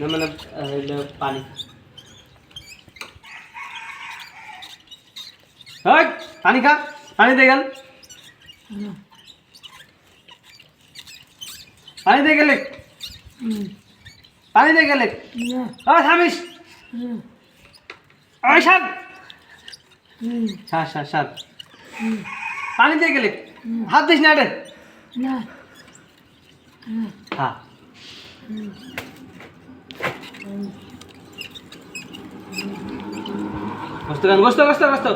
না মানে হইল পানি। হেই, পানি খা পানি দিয়ে গেল। পানি দিয়ে গেলে। পানি দিয়ে গেলে। ও থামিস ওই সাত সাত সাত সাত পানি দিয়ে গেলে। হাত দিস না রে হ্যাঁ গোস্ত গান গোস্ত গোস্ত গোস্ত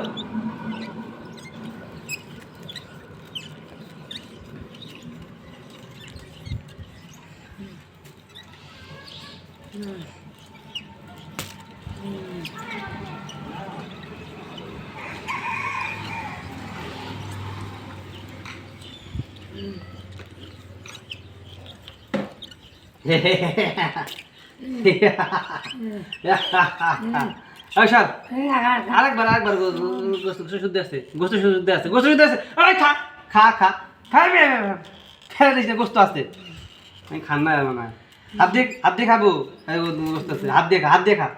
ওই সর আরেকবার আরেকবার গোস্ত আছে, গোস্ত শুদ্ধ আছে, গোস্ত আছে। গোস্ত আছে। খান না মনে হয়। হাত দিয়ে হাত দিয়ে খাব? আছে। হাত দিয়ে হাত দিয়ে খা।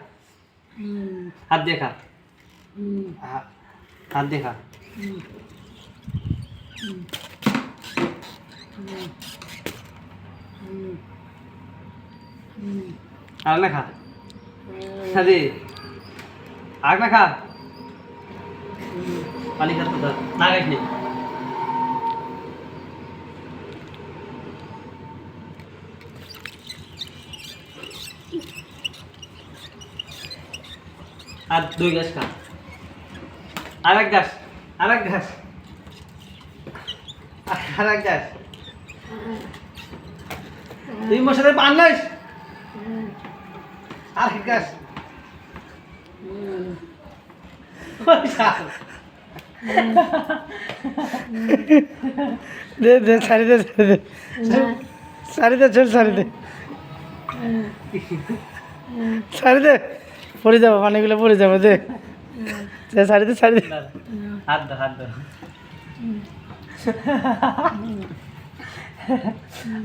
হাত দিয়ে খা। হাত দিয়ে খা। আর না খা খাদি আর না খা পানি খাস তো না খাইস নি। আর দুই গাছ খা। আর এক গাছ আর এক গাছ আর এক গাছ তুই মোর সাথে বানলাইস আর এক গাছ দে দে দে দে। দে ছোট ছাড়ি দে। ছাড়ি দে পড়ে যাব পানিগুলো পড়ে যাব দে। দে, দে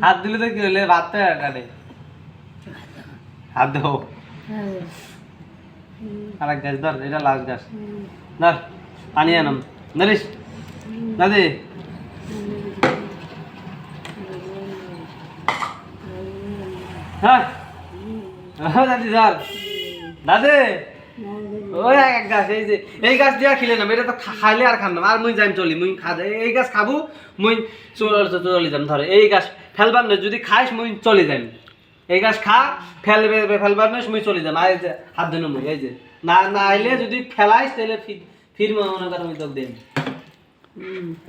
হাত দিলে তো কি হলে? ভাত তো হাত দাও আর এক গাছ ধর এটা লাস্ট গাছ। ধর পানি আনাম। ধরিস দাদি হ্যাঁ দাদি ধর। দাদি ওই এক গাছ এই যে এই গাছ দিয়া খিলে না এটা তো খাইলে আর খান না আর মুই যাইম চলি মুই খা এই গাছ খাব মুই চল চলি যাম ধরে। এই গাছ ফেলবার না যদি খাইস মুই চলে যাইম। এই গাছ খা ফেলবে ফেলবার না মুই চলে যাম আর এই যে হাত ধরে মুই এই যে। না না আইলে যদি ফেলাইস তাহলে ফির ফির মনে কর মুই তোকে দেন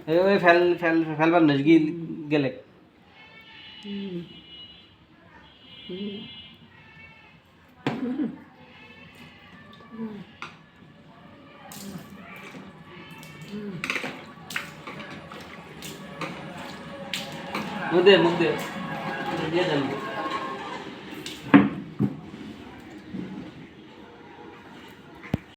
এই ওই ফেল ফেল ফেলবার না গি- গেলে। মুখ দে মুখ দে। দিয়ে দেন